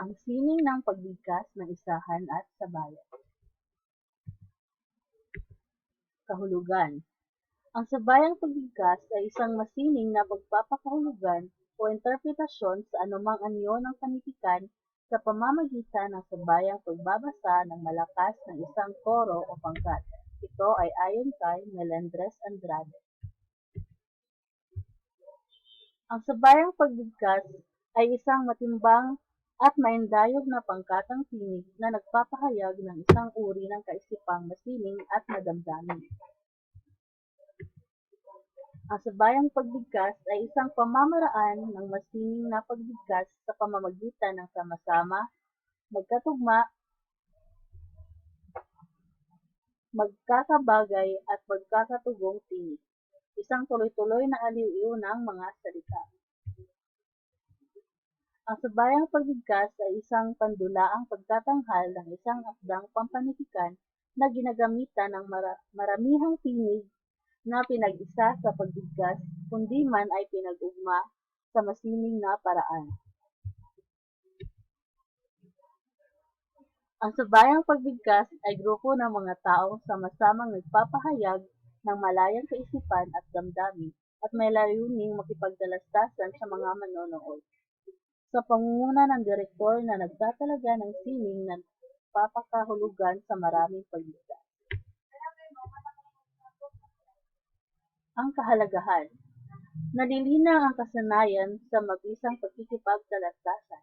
Ang sining ng pagbigkas ng isahan at sabayan. Kahulugan Ang sabayang pagbigkas ay isang masining na pagpapakahulugan o interpretasyon sa anumang anyo ng panitikan sa pamamagitan ng sabayang pagbabasa ng malakas ng isang koro o pangkat. Ito ay ayon kay Melendres Andrade. Ang sabayang pagbigkas ay isang matimbang at maindayog na pangkatang tinig na nagpapahayag ng isang uri ng kaisipang masining at nadamdamin. Ang sabayang pagbigkas ay isang pamamaraan ng masining na pagbigkas sa pamamagitan ng sama-sama, magkatugma, magkakabagay at magkakatugong tinig. Isang tuloy-tuloy na aliw-iw ng mga salita. Ang sabayang pagbigkas ay isang pandulaang pagtatanghal ng isang akdang pampanitikan na ginagamitan ng mara- maramihang tinig na pinag-isa sa pagbigkas, kundi man ay pinag-ugma sa masining na paraan. Ang sabayang pagbigkas ay grupo ng mga taong sama-samang nagpapahayag ng malayang kaisipan at damdamin at may layuning makipagdalastasan sa mga manonood. Sa pangunguna ng direktor na nagtatalaga ng sining na papakahulugan sa maraming pagbigkas. Ang kahalagahan Nalilinaw ang kasanayan sa mabisang pagkikipagdalastasan.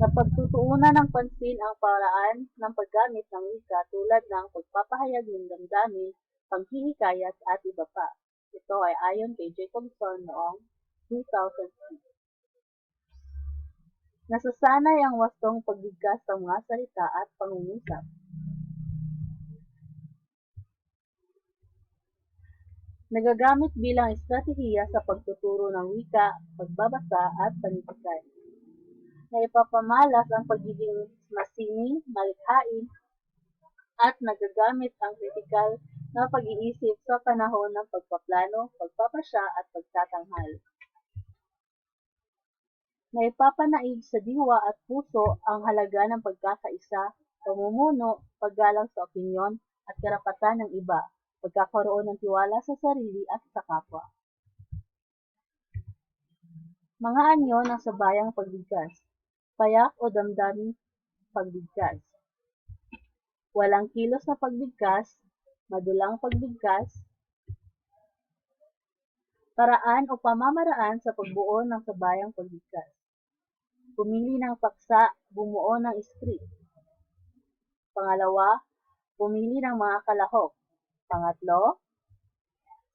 Napagtutuunan ng pansin ang paraan ng paggamit ng wika tulad ng pagpapahayag ng damdamin, panghihikayat at iba pa. Ito ay ayon kay Jacobson noong 2003. Nasasanay ang wastong pagbigkas ng mga salita at pangungusap. Nagagamit bilang estratehiya sa pagtuturo ng wika, pagbabasa at panitikan. Naipapamalas ang pagiging masining, malikhain, at nagagamit ang kritikal na pag-iisip sa panahon ng pagpaplano, pagpapasya at pagtatanghal. Naipapanaig sa diwa at puso ang halaga ng pagkakaisa, pamumuno, paggalang sa opinyon, at karapatan ng iba, pagkakaroon ng tiwala sa sarili at sa kapwa. Mga anyo ng sabayang pagbigkas, payak o damdaming pagbigkas. Walang kilos na pagbigkas, madulang pagbigkas, paraan o pamamaraan sa pagbuo ng sabayang pagbigkas. Pumili ng paksa, bumuo ng script. Pangalawa, pumili ng mga kalahok. Pangatlo,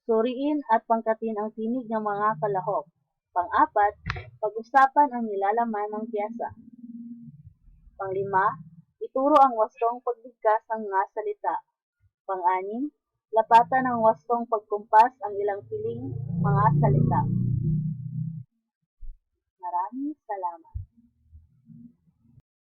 suriin at pangkatin ang tinig ng mga kalahok. Pang-apat, pag-usapan ang nilalaman ng piyesa. Panglima, ituro ang wastong pagbigkas ng mga salita. Pang-anim, lapatan ng wastong pagkumpas ang ilang piling mga salita. Maraming salamat.